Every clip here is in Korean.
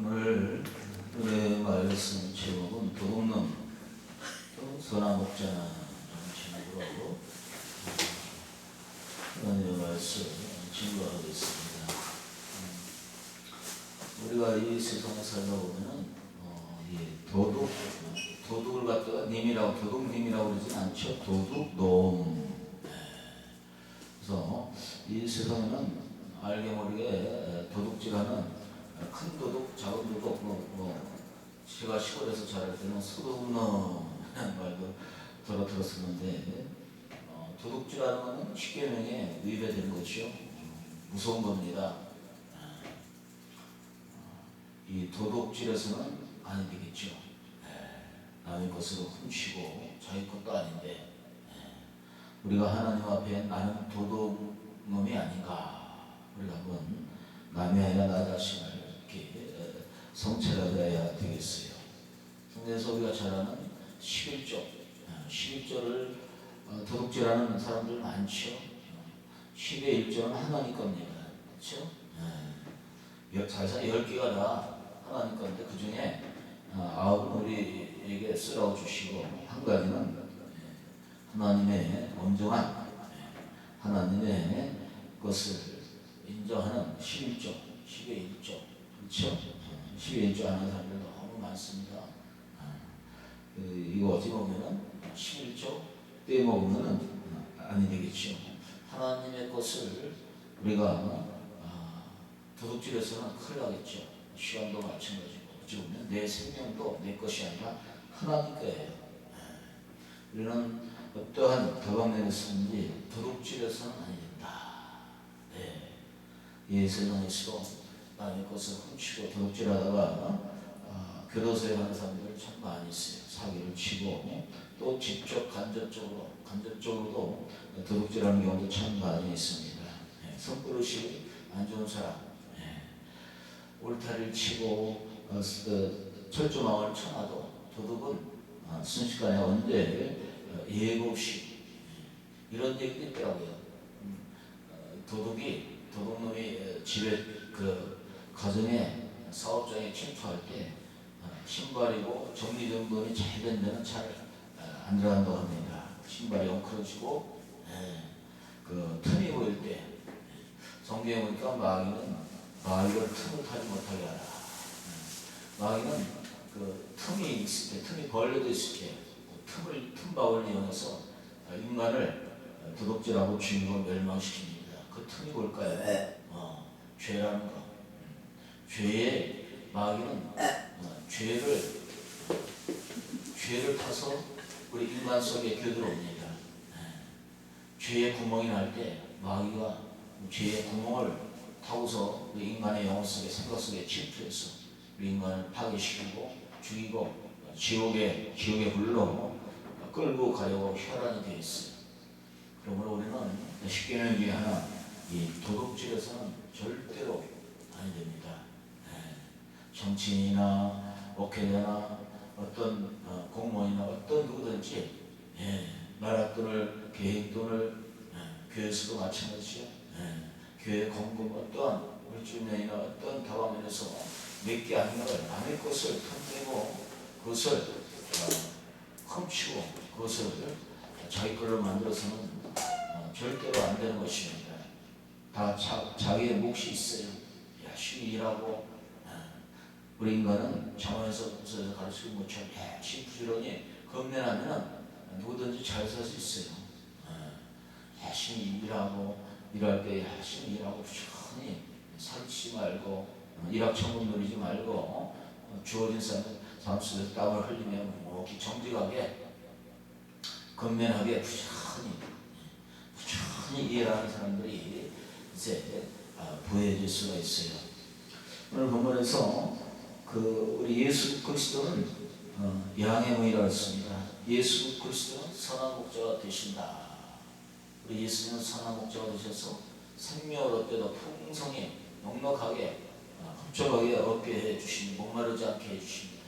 오늘 우리의 말씀 제목은 도둑놈 또 선한 목자라는 제목으로 하나님의 말씀 증거하겠습니다. 음, 우리가 이 세상에 살다 보면은 어, 이 도둑 도둑을 갖다가 님이라고 도둑님이라고 그러진 않죠. 도둑놈. 네. 그래서 이 세상에는 알게 모르게 도둑질하는 큰 도둑, 작은 도둑, 뭐, 뭐 제가 시골에서 자랄 때는 소도둑놈이라는 말도 들어 들었었는데 어, 도둑질하는 것은 십계명에 위배되는 것이요 무서운 겁니다. 어, 이 도둑질에서는 아니 되겠죠. 예, 남의 것으로 훔치고 자기 것도 아닌데 예, 우리가 하나님 앞에 나는 도둑놈이 아닌가 우리가 한번 남이 아니라 나 자신을 어, 성찰하여야 되겠어요. 성경에서 우리가 잘 아는 11조, 11조를 어, 도둑질하는 사람들 많죠. 10의 1조는 하나님 겁니다. 그렇죠? 잘사 10개가 다 하나님 건데 그 중에 어, 아홉은 우리에게 쓰라고 주시고 한 가지는 예, 하나님의 온전한 예, 하나님의 것을 인정하는 11조, 10의 1조 그렇죠? 10의 1조 하는 사람들 너무 많습니다. 아, 그, 이거 어찌 보면은 11조 빼먹으면은 아니 되겠죠. 하나님의 것을 우리가 아, 도둑질해서는 큰일 나겠죠. 시간도 마찬가지고 어찌 보면 내 생명도 내 것이 아니라 하나님 거예요. 아, 우리는 어떠한 쓰는지 도둑질해서는 아니 된다. 네. 이 세상에서 남의 것을 훔치고 도둑질하다가 아, 교도소에 가는 사람들 참 많이 있어요. 사기를 치고 또 직접 간접적으로 간접적으로도 도둑질하는 경우도 참 많이 있습니다. 예, 손버릇이 안 좋은 사람, 예, 울타리를 치고 어, 그 철조망을 쳐놔도 도둑은 어, 순식간에 언제 어, 예고 없이 예, 이런 얘기도 있더라고요. 음, 어, 도둑이 도둑놈이 어, 집에 그 가정에 사업장에 침투할 때 어, 신발이고 정리정돈이 잘 된 데는 잘 안 들어간다고 합니다. 신발이 엉클어지고 예, 그 틈이 보일 때 성경에 보니까 마귀는 마귀를 틈을 타지 못하게 하라. 예, 마귀는 그 틈이 있을 때, 틈이 벌려져 있을 때, 그 틈을 틈바울을 이용해서 인간을 도둑질하고 주인공을 멸망시킵니다. 그 틈이 뭘까요? 어, 죄라는 거. 죄의 마귀는 어, 죄를 죄를 타서 우리 인간 속에 겨들어옵니다. 네. 죄의 구멍이 날 때 마귀가 죄의 구멍을 타고서 우리 인간의 영혼 속에 생각 속에 침투해서 우리 인간을 파괴시키고 죽이고 지옥의 지옥의 불로 끌고 가려고 혈안이 되어 있어요. 그러므로 우리는 십계명 중에 하나 이 도둑질에서는 절대로 아니 됩니다. 네. 정치인이나 목회자나 어떤 어, 공무원이나 어떤 누구든지 예, 나라 돈을 계획 돈을 예, 교회에서도 마찬가지죠. 예, 교회 공급 우리 주변이나 어떤 다방면에서 몇개 아닌 걸 남의 것을 탐내고 그것을 어, 훔치고 그것을 자기 걸로 만들어서는 어, 절대로 안 되는 것입니다. 다 자, 자기의 몫이 있어요. 열심히 일하고 우리 인간은 자원에서 가르치고 못처럼 열심히 부지런히 겁내나면 누구든지 잘 살 수 있어요. 열심히 일하고 일할 때 열심히 일하고 부지런히 살지 말고 일확천금 누리지 말고 주어진 삶 속에서 땀을 흘리며 묵묵히 정직하게 건면하게 부지런히 부지런히 일하는 사람들이 이제 부해질 수가 있어요. 오늘 본문에서 그 우리 예수 그리스도는 어, 양의 무이라 했습니다. 예수 그리스도는 선한 목자가 되신다. 우리 예수님은 선한 목자가 되셔서 생명을 얻게도 풍성히 넉넉하게 어, 흡족하게 얻게 해 주시니 목마르지 않게 해 주십니다.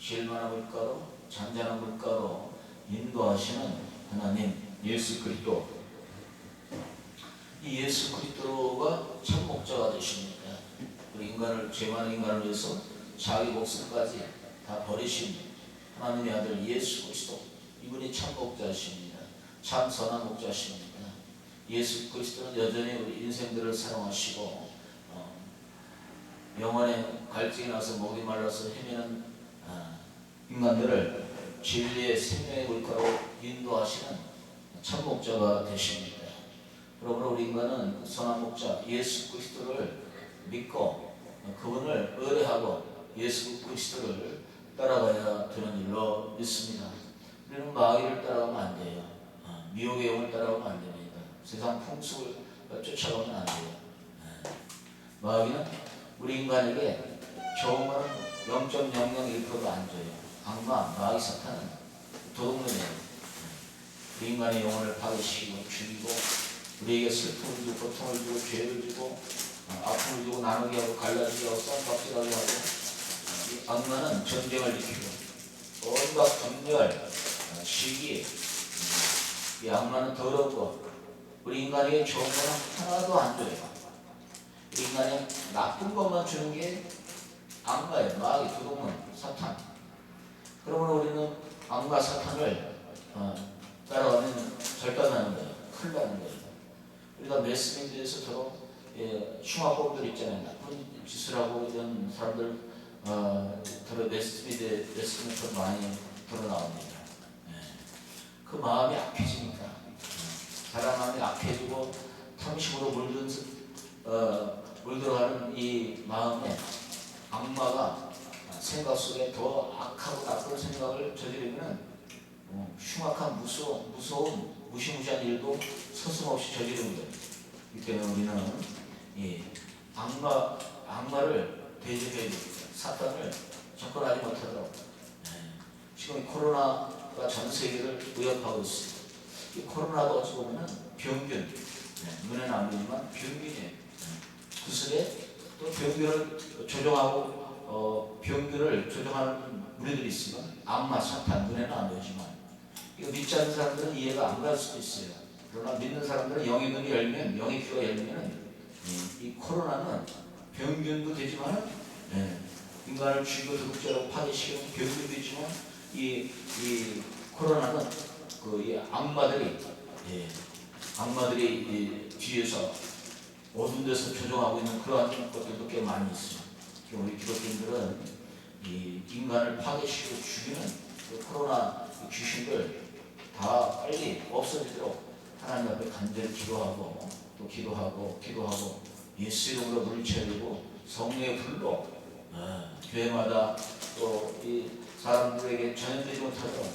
실만한 물가로 잔잔한 물가로 인도하시는 하나님 예수 그리스도 이 예수 그리스도가 참 목자가 되십니다. 우리 인간을 죄 많은 인간을 위해서 자기 목숨까지 다 버리신 하나님의 아들 예수 그리스도 이분이 참 목자십니다. 참 선한 목자십니다. 예수 그리스도는 여전히 우리 인생들을 사랑하시고 어, 영원의 갈증이 나서 목이 말라서 헤매는 아, 인간들을 진리의 생명의 물가로 인도하시는 참 목자가 되십니다. 그러므로 우리 인간은 그 선한 목자 예수 그리스도를 믿고 그분을 의뢰하고 예수 그리스도를 따라가야 되는 일로 믿습니다. 우리는 마귀를 따라가면 안 돼요. 어, 미혹의 영을 따라가면 안 됩니다. 세상 풍습을 쫓아가면 안 돼요. 네. 마귀는 우리 인간에게 거는 0.001%도 안 줘요. 악마, 마귀, 사탄은 도둑놈이에요. 우리 인간의 영혼을 파괴시키고 죽이고 우리에게 슬픔을 주고 고통을 주고 죄를 주고 어, 아픔을 주고 나누게 하고 갈라지게 하고 쌈박질하게 하고 어, 이 악마는 전쟁을 일으키고 온갖 어, 시기 음, 이 악마는 거 우리 인간에게 좋은 거는 하나도 안 줘요. 우리 인간에 나쁜 것만 주는 게 악마예요. 마귀, 두동은 사탄. 그러므로 우리는 악마 사탄을 어, 따라가면 절단하는 거예요. 큰일 나는 거예요. 우리가 메스미드에서 더러 예, 흉악범들 있잖아요. 나쁜 짓을 하고 이런 사람들 어, 메스미드 메스미드 더 많이 드러나옵니다. 예. 그 마음이 악해지니까 예. 사람 마음이 악해지고 탐심으로 물든 어, 물들어가는 이 마음에 악마가 생각 속에 더 악하고 나쁜 생각을 저지르면 어, 흉악한 무서운, 무서운 무시무시한 일도 서슴없이 저지르는 거예요. 이 때문에 우리는 이 악마, 악마를 대적해야 됩니다. 사탄을 접근하지 못하도록 예. 지금 이 코로나가 전 세계를 위협하고 있습니다. 이 코로나도 어찌 보면 병균, 예. 눈에는 안 보이지만 병균이에요. 예. 구슬에 또 병균을 조종하고 어, 병균을 조종하는 무리들이 있으면 악마, 사탄, 눈에는 안 보이지만 이거 믿지 않는 사람들은 이해가 안 갈 수도 있어요. 그러나 믿는 사람들은 영의 눈이 열면, 영의 귀가 열리면 이, 이 코로나는 병균도 되지만 예, 인간을 죽이고 도둑질하고 파괴시키는 병균도 있지만 이, 이 코로나는 그이 악마들이 예, 악마들이 이 뒤에서 어두운 데서 조종하고 있는 그러한 것들도 꽤 많이 있습니다. 우리 기독교인들은 이 인간을 파괴시키고 죽이는 그 코로나 귀신들 다 빨리 없어지도록 하나님 앞에 간절히 기도하고 또 기도하고 기도하고 예수 이름으로 물리쳐내고 성령의 불로 어, 교회마다 또 이 사람들에게 전염되지 못하도록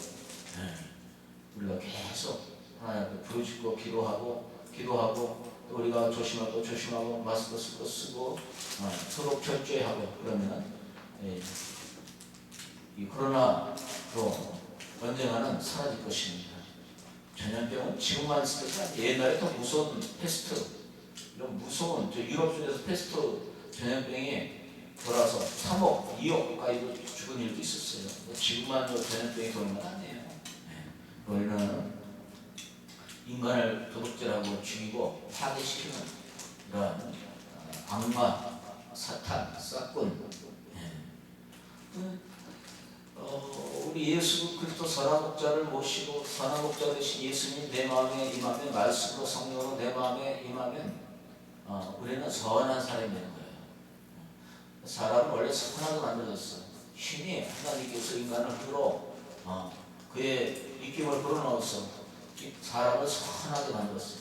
예, 우리가 계속 하나님 앞에 부르짖고 기도하고 기도하고 또 우리가 조심하고 조심하고 마스크 쓰고 쓰고 어, 소독 철저히 하고 그러면 예, 이 코로나로 언젠가는 사라질 것입니다. 전염병은 지금만 아니라 옛날에 더 무서운 패스트 이런 무서운 저 유럽 쪽에서 패스트 전염병이 돌아서 3억, 2억 가까이도 죽은 일도 있었어요. 뭐 지금만 저 전염병이 도는 건 아니에요. 네. 우리는 인간을 도둑질하고 죽이고 파괴시키는 그런 어, 악마, 사탄, 예. 그, 어, 우리 예수 그리스도 선한 목자를 모시고 선한 목자 되신 예수님 내 마음에 임하면 말씀으로 성령으로 내 마음에 임하면 어, 우리는 선한 사람이 되는 거예요. 사람은 원래 선하게 만들어졌어. 신이 하나님께서 인간을 끌어 어, 그의 입김을 불어넣어서 이 사람을 선하게 만들었어요.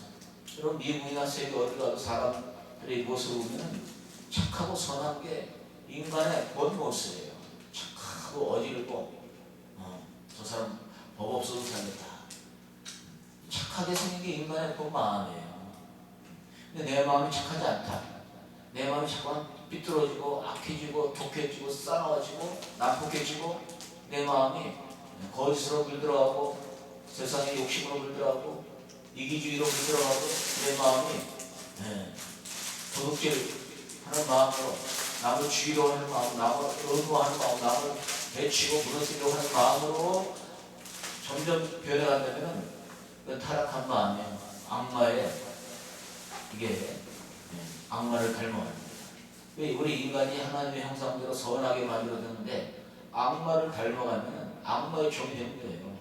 여러분 미국이나 세계 어디 가도 사람들의 모습을 보면 착하고 선한 게 인간의 본 모습이에요. 착하고 어지르고 어, 저 사람 법 없어도 살겠다. 착하게 생긴 게 인간의 본 마음이에요. 근데 내 마음이 착하지 않다. 내 마음이 자꾸 삐뚤어지고 악해지고 독해지고 싸나워지고 난폭해지고 내 마음이 거짓으로 물들어가고 세상의 욕심으로 물들어가고 이기주의로 물들어가고 내 마음이 네, 도둑질 하는 마음으로 남을 죽이려고 하는 마음, 남을 의무하는 마음, 남을 해치고 무너뜨리려고 하는 마음으로 점점 변해간다면 그 타락한 마음에 악마의 이게 네, 악마를 닮아갑니다. 왜 우리 인간이 하나님의 형상대로 선하게 만들어졌는데 악마를 닮아가면 악마의 종이 되는 거예요.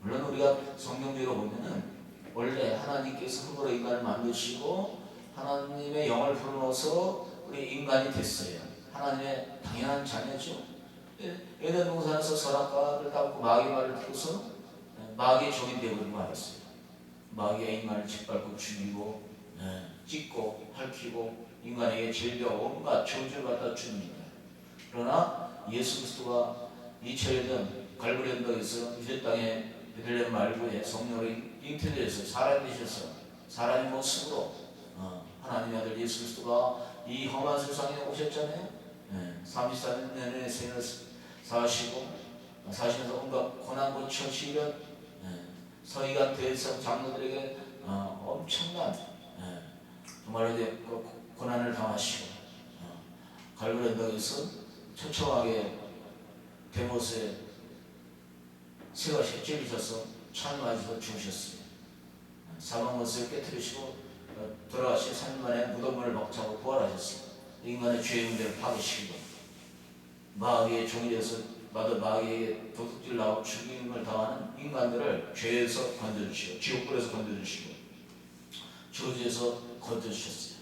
물론 우리가 성경적으로 보면은 원래 하나님께서 흙으로 인간을 만드시고 하나님의 영을 불어넣어서 우리 인간이 됐어요. 하나님의 당연한 자녀죠. 예, 에덴 동산에서 선악과를 따고 마귀 말을 듣고서 예, 마귀의 종이 되어버리고 말았어요. 마귀가 인간을 짓밟고 죽이고 예, 찢고 핥히고 인간에게 질병 온갖 저주를 갖다 줍니다. 그러나 예수 그리스도가 2000년 갈보리 언덕에서 유대 땅에 베들레헴 말고에 성령으로 잉태되어서 사람이 되셔서 사람의 모습으로 어, 하나님의 아들 예수 그리스도가 이 험한 세상에 오셨잖아요. 예, 34년의 생을 사시고 사시면서 온갖 고난과 처치를 예, 서기관 대성 장로들에게 어, 엄청난 예, 정말로 이제 그 고난을 당하시고 어, 갈보리 언덕에서 처참하게 데모스에 새가 찔리셔서 창 맞아서 죽으셨어요. 사망 모습을 깨뜨리시고 어, 돌아가신 3년 만에 무덤을 먹자고 부활하셨어요. 인간의 죄의 문제를 파괴시키고 마귀의 종이 되어서 마도 마귀에게 도둑질 나고 죽임을 당하는 인간들을 죄에서 건져주시고 지옥불에서 건져주시고 저주에서 건져주셨어요.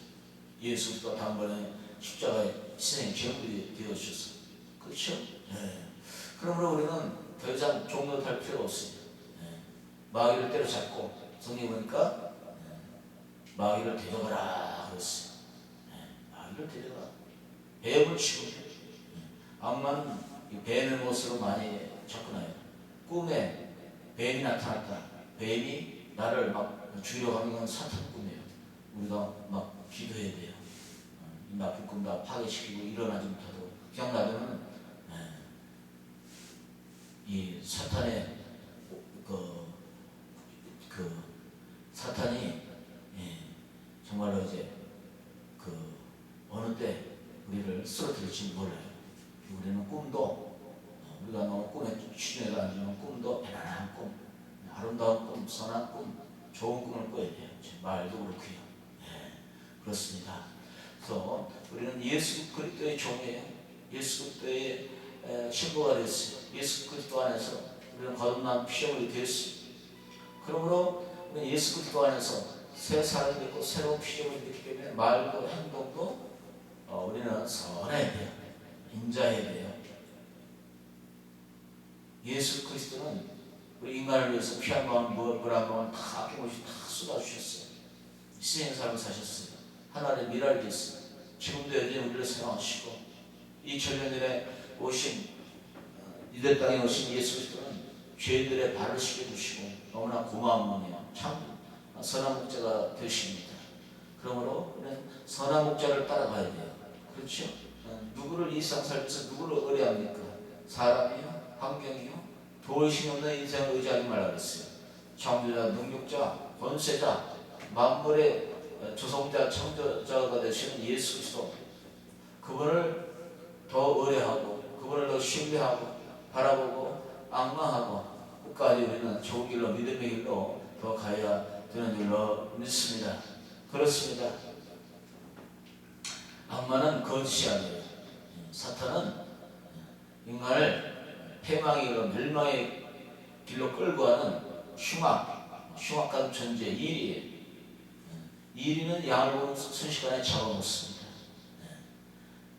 예수 그리스도 단번에 십자가의 희생의 제물이 되어주셨어요. 그렇죠? 네. 그러므로 우리는 더 이상 종노할 필요 없습니다. 네. 마귀를 때려잡고 성경 보니까 네. 마귀를 대적하라 그랬어요. 네. 마귀를 대적하라. 뱀을 치고 네. 이 뱀의 모습으로 많이 접근해요. 꿈에 뱀이 나타났다. 뱀이 나를 막 죽이려고 하는 건 사탄 꿈이에요. 우리가 막 기도해야 돼요. 어, 이 나쁜 꿈다 파괴시키고 일어나지 못하도록 기억나면 이 사탄의 그, 그 사탄이 예, 정말로 이제 그 어느 때 우리를 쓰러뜨릴지 몰라요. 우리는 꿈도 어, 우리가 너무 꿈에 앉으면 꿈도 편안한 꿈, 아름다운 꿈, 선한 꿈, 좋은 꿈을 꿔야 돼요. 제 말도 그렇고요. 예, 그렇습니다. 그래서 우리는 예수 그리스도의 종이에요. 예수 그리스도의 에, 신부가 됐어요. 예수 그리스도 안에서 우리는 거듭난 피조물이 됐어요. 그러므로 우리는 예수 그리스도 안에서 새 사람이 됐고 새로운 피조물이 됐기 때문에 말도 행동도 어, 우리는 선해야 돼요. 인자해야 돼요. 예수 그리스도는 우리 인간을 위해서 피한 마음, 물한 마음 다 아낌없이 다 쏟아주셨어요. 희생의 삶을 사셨어요. 미랄이 됐어요. 지금도 여전히 우리를 사랑하시고 2000년 전에 오신 어, 이들 땅에 오신 예수 그리스도는 죄인들의 발을 씻겨주시고 너무나 고마운 분이요. 참 선한 목자가 되십니다. 그러므로 우리는 선한 목자를 따라가야 돼요. 그렇죠? 어, 누구를 이 세상 살면서 누구를 의뢰합니까? 사람이요? 환경이요? 도의심 없는 인생을 의지하지 말라 그랬어요. 창조자, 능력자, 권세자, 만물의 어, 조성자, 창조자가 되시는 예수 그리스도 그분을 더 의뢰하고 그분을 더 신뢰하고 바라보고 악망하고 끝까지 우리는 좋은 길로 믿음의 길로 더 가야 되는 줄로 믿습니다. 그렇습니다. 악마는 거짓이 아니에요. 사탄은 인간을 패망의 길로 멸망의 길로 끌고 가는 흉악, 흉악한 존재 일이에요. 일이는 양을 보는 순식간에 잡아먹습니다.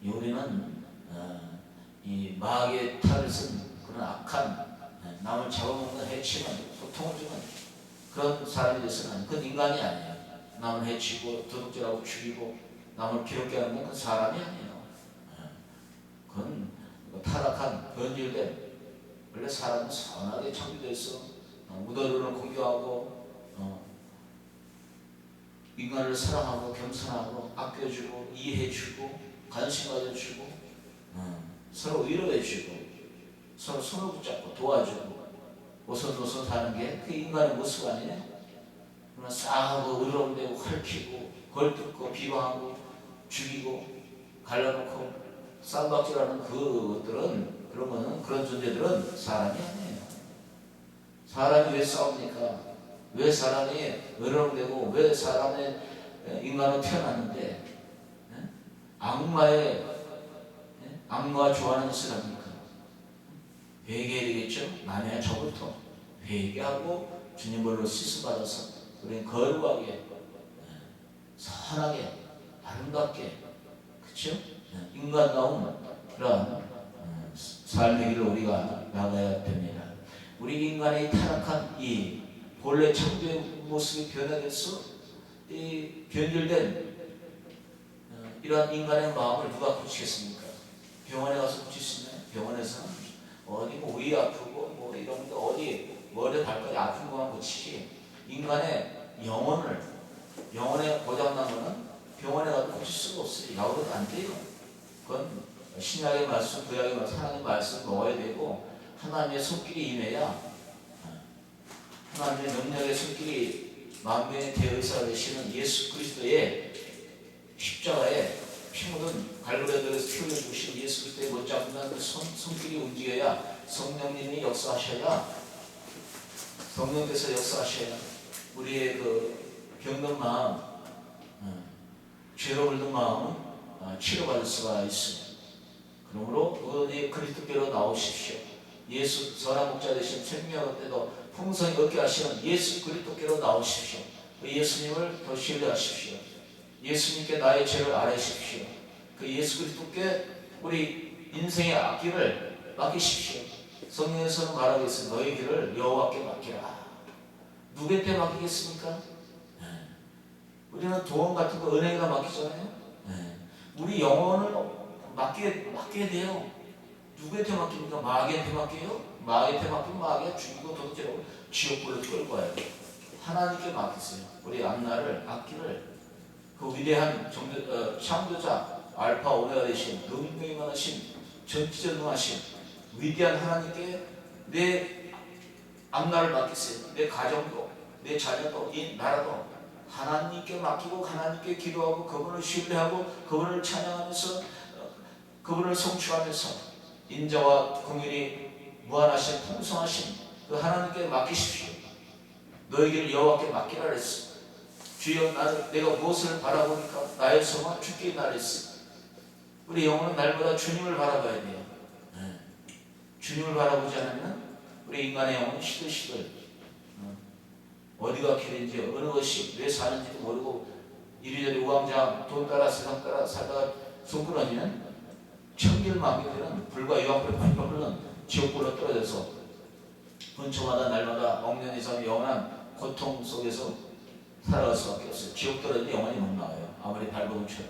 요리는 어, 이 마귀의 탈을 쓴 그런 악한 네, 남을 잡아먹는 해치는 고통을 주는 그런 사람이 돼서는 그건 인간이 아니에요. 남을 해치고 도둑질하고 죽이고 남을 괴롭게 하는 건그 사람이 아니에요. 네. 그건 타락한 변질된 원래 사람은 선하게 창조돼서 어, 무더기를 공격하고 어, 인간을 사랑하고 겸손하고 아껴주고 이해해주고 관심 가져주고 어, 서로 위로해주고 서로 손을 붙잡고 도와주고 오손도손 사는 게 그 인간의 모습 아니에요? 그러나 싸하고 의로운데 헐키고 걸뜯고 비방하고 죽이고 갈라놓고 쌈박질하는 그것들은 그런 거는 그런 존재들은 사람이 아니에요. 사람이 왜 싸웁니까? 왜 사람이 의로운되고 왜 사람의 인간으로 태어났는데 악마의 예? 악마가 좋아하는 것을 합니까? 회개해야 되겠죠? 만약에 저부터 회개하고 주님으로 씻음받아서 우리는 거룩하게 예, 선하게 아름답게 그렇죠? 인간다운 그런 음, 삶의 길을 우리가 나가야 됩니다. 우리 인간의 타락한 이 본래 창조의 모습이 변화돼서 이 변질된 어, 이러한 인간의 마음을 누가 고치겠습니까? 병원에 가서 고칠 수 있나요? 병원에서는 어디 뭐 위 아프고 뭐 이런 데 어디 머리 발까지 아픈 것만 고치지 인간의 영혼을 영혼에 고장난 거는 병원에 가도 고칠 수가 없어요. 약으로도 안 돼요. 그건 신약의 말씀, 구약의 말씀, 하나님의 말씀 먹어야 되고 하나님의 손길이 임해야 어, 하나님의 능력의 손길이 만병의 대의사 되시는 예수 그리스도의 십자가에 피 묻은 갈고리에서 피 흘려주신 예수 그리스도의 못잡는 그 손, 손길이 움직여야 성령님이 역사하셔야 성령께서 역사하셔야 우리의 그 병든 마음 어, 죄로 물든 마음은 어, 치료받을 수가 있습니다. 그러므로 어디 그리스도께로 나오십시오. 예수 선한 목자 되신 생명의 때도 풍성히 얻게 하시는 예수 그리스도께로 나오십시오. 그 예수님을 더 신뢰하십시오. 예수님께 나의 죄를 아뢰십시오. 그 예수 그리스도께 우리 인생의 앞길을 맡기십시오. 성경에서는 말하고 있어 너의 길을 여호와께 맡기라. 누구한테 맡기겠습니까? 네. 우리는 도움 같은 거 은행에다 맡기잖아요. 네. 우리 영혼을 맡게 맡게 돼요. 누구한테 맡깁니까? 마귀한테 맡겨요? 마귀한테 맡기면 마귀가 죽이고 도둑질하고 지옥불로 끌고 가요. 하나님께 맡기세요. 우리 앞날을 앞길을 그 위대한 정도, 어, 창조자 알파 오메가 되신 많으신 전지전능하신 위대한 하나님께 내 앞날을 맡기세요. 내 가정도 내 자녀도 이 나라도 하나님께 맡기고 하나님께 기도하고 그분을 신뢰하고 그분을 찬양하면서 어, 그분을 성취하면서 인자와 공일이 무한하신 풍성하신 그 하나님께 맡기십시오. 너에게를 여호와께 맡기라 그랬어. 주여 나는 내가 무엇을 바라보니까 나의 소망 주께 나랬어. 우리 영혼은 날보다 주님을 바라봐야 돼요. 네. 주님을 바라보지 않으면 우리 인간의 영혼은 시들시들 어, 어디가 길인지 어느 것이 왜 사는지도 모르고 이리저리 우왕좌왕 돈 따라 세상 따라 살다가 손 끊어지면 천길만개되는 불과 유황불 펄펄 흐르는 지옥불로 떨어져서 분초마다 날마다 억년 이상 영원한 고통 속에서 살아갈 수밖에 없어요. 지옥 떨어지면 영원히 못 나와요. 아무리 발버둥 쳐도.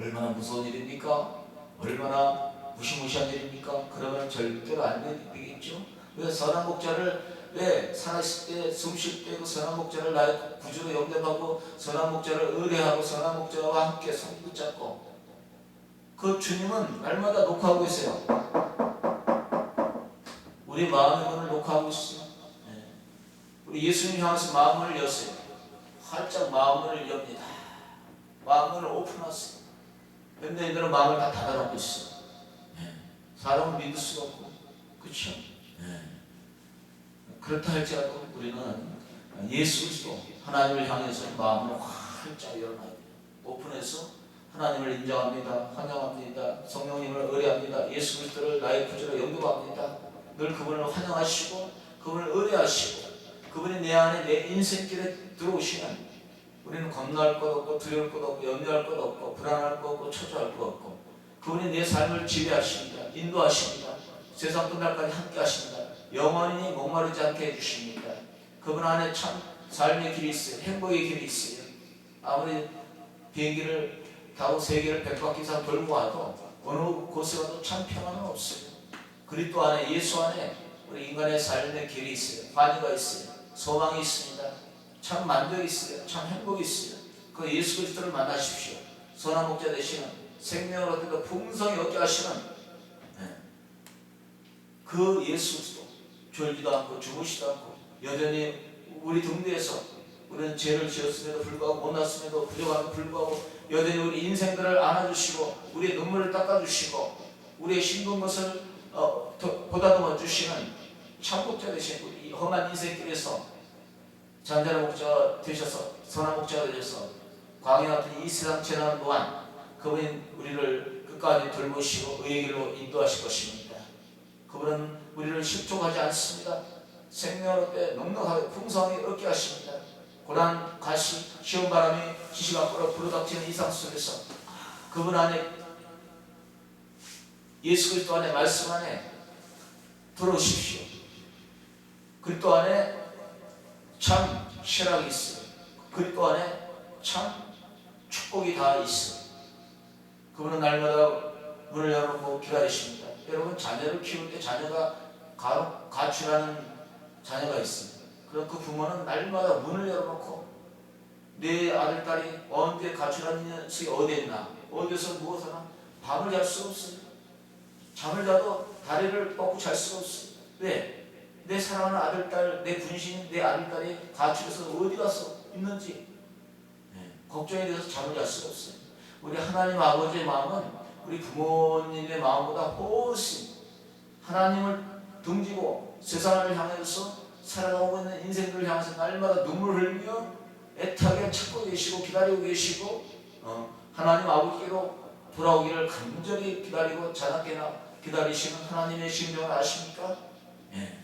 얼마나 무서운 일입니까? 얼마나 무시무시한 일입니까? 그러면 절대로 안 되겠죠. 그래서 선한 목자를 왜 살아있을 때, 숨 쉴 때 그 선한 목자를 나의 구주로 영접하고 선한 목자를 의뢰하고 선한 목자와 함께 손 붙잡고 그 주님은 날마다 녹화하고 있어요. 우리 마음의 문을 녹화하고 있어요. 네. 우리 예수님 향해서 마음을 여세요. 활짝 마음을 엽니다. 마음을 오픈하세요. 근데 이들은 마음을 다 닫아놓고 있어. 네. 사람을 믿을 수가 없고, 그렇죠? 네. 그렇다 할지라도 우리는 예수 그리스도 하나님을 향해서 마음을 활짝 열어놔야 돼요. 오픈해서 하나님을 인정합니다. 환영합니다. 성령님을 의뢰합니다. 예수 그리스도를 나의 구주로 영접합니다. 늘 그분을 환영하시고 그분을 의뢰하시고 그분이 내 안에 내 인생길에 들어오시면 우리는 겁날 것 없고 두려울 것 없고 염려할 것 없고 불안할 것 없고 초조할 것 없고 그분이 내 삶을 지배하십니다. 인도하십니다. 세상 끝날까지 함께 하십니다. 영원히 목마르지 않게 해주십니다. 그분 안에 참 삶의 길이 있어요. 행복의 길이 있어요. 아무리 비행기를 타고 세계를 백바퀴 이상 돌고 와도 어느 곳에 가도 참 평안은 없어요. 그리스도 안에 예수 안에 우리 인간의 삶의 길이 있어요. 환희가 있어요. 소망이 있습니다. 참 만족이 있어요. 참 행복이 있어요. 그 예수 그리스도를 만나십시오. 선한 목자 되시는 생명을 얻고 풍성히 얻게 하시는 네. 그 예수 그리스도 졸지도 않고 죽으시도 않고 여전히 우리 등대에서 우리는 죄를 지었음에도 불구하고 못났음에도 부족함에도 불구하고 여전히 우리 인생들을 안아주시고 우리의 눈물을 닦아주시고 우리의 힘든 것을 어, 보다듬어 주시는 참국자 되신 우리 험한 인생길에서 잔잔한 목자가 되셔서 선한 목자가 되셔서 광야 같은 이 세상 재난 또한 그분이 우리를 끝까지 돌보시고 의의 길로 인도하실 것입니다. 그분은 우리를 실족하지 않습니다. 생명을 때 넉넉하게 풍성하게 얻게 하십니다. 고난 가시 시험 바람이 지시가 끌어 불어닥치는 이상 속에서 그분 안에 예수 그리스도 안에 말씀 안에 들어오십시오. 그리스도 안에 참 실학이 있어요. 그리스도 안에 참 축복이 다 있어요. 그분은 날마다 문을 열어놓고 기다리십니다. 여러분 자녀를 키울 때 자녀가 가, 가출하는 자녀가 있습니다. 그럼 그 부모는 날마다 문을 열어놓고 내 아들 딸이 언제 가출하는 녀석이 어디 있나 어디서 무엇을 하나 밤을 잘 수가 없어요. 잠을 자도 다리를 뻗고 잘 수가 없어요. 왜? 내 사랑하는 아들 딸, 내 분신, 내 아들 딸이 가출해서 어디 가서 있는지 네, 걱정에 대해서 잠을 잘 수가 없어요. 우리 하나님 아버지의 마음은 우리 부모님의 마음보다 훨씬 하나님을 등지고 세상을 향해서 살아가고 있는 인생들을 향해서 날마다 눈물 흘리며 애타게 찾고 계시고 기다리고 계시고 어, 하나님 아버지께로 돌아오기를 간절히 기다리고 자나깨나 기다리시는 하나님의 심정을 아십니까? 예.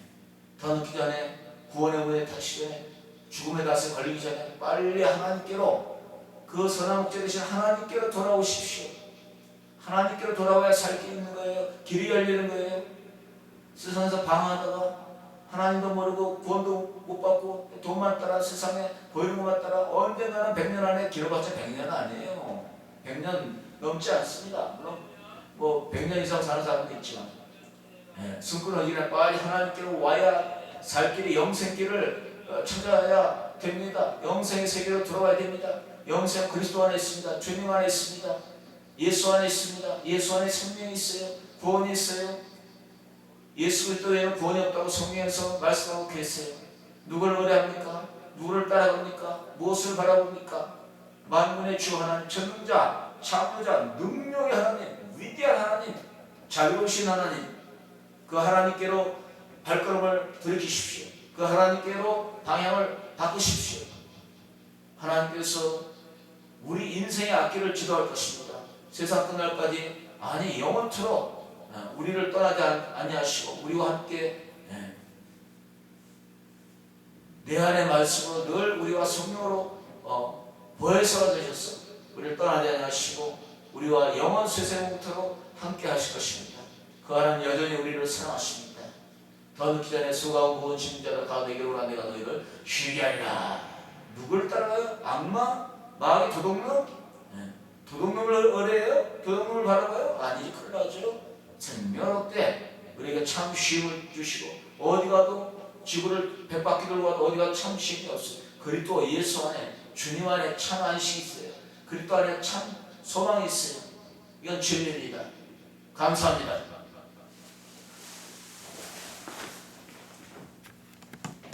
더 늦기 전에 구원의 문에 닫기 전에 죽음의 낯에 걸리기 전에 빨리 하나님께로 그 선한 목자 되신 하나님께로 돌아오십시오. 하나님께로 돌아와야 살 게 있는 거예요. 길이 열리는 거예요. 세상에서 방황하다가 하나님도 모르고 구원도 못 받고 돈만 따라 세상에 보이는 것만 따라 언젠가는 100년 안에 길어봤자 100년 아니에요. 100년 넘지 않습니다. 물론 뭐 100년 이상 사는 사람도 있지만 예, 숨끊어지나 빨리 하나님께로 와야 살 길이 영생길을 어, 찾아야 됩니다. 영생의 세계로 들어가야 됩니다. 영생 그리스도 안에 있습니다. 주님 안에 있습니다. 예수 안에 있습니다. 예수 안에 생명이 있어요. 구원이 있어요. 예수 그리스도 외에는 구원이 없다고 성경에서 말씀하고 계세요. 누구를 의뢰합니까? 누구를 따라갑니까? 무엇을 바라봅니까? 만군의 주 하나님, 전능자, 창조자, 능력의 하나님, 위대한 하나님, 자유로우신 하나님, 그 하나님께로 발걸음을 들이키십시오. 그 하나님께로 방향을 바꾸십시오. 하나님께서 우리 인생의 앞길을 지도할 것입니다. 세상 끝날까지 아니 영원토록 어, 우리를 떠나지 않- 아니하시고 우리와 함께 예, 내 안의 말씀으로 늘 우리와 성령으로 어, 보혜사가 되셔서 우리를 떠나지 아니하시고 우리와 영원 세세공토록 함께 하실 것입니다. 그 하나님 여전히 우리를 사랑하십니다. 더 늦기 전에 수고하고 짐자라 다 내게로 오라 내가 너희를 쉬게 하리라. 누굴 따라가요? 악마? 마귀 도둑놈? 예. 도둑놈을 의뢰해요? 도둑놈을 바라봐요? 아니지 큰일 나죠. 생명할 때 우리에게 참 쉼을 주시고 어디 가도 지구를 백바퀴 돌고 가도 어디 가도 참 쉼이 없어요. 그리스도 예수 안에 주님 안에 참 안식이 있어요. 그리스도 안에 참 소망이 있어요. 이건 진리입니다. 감사합니다.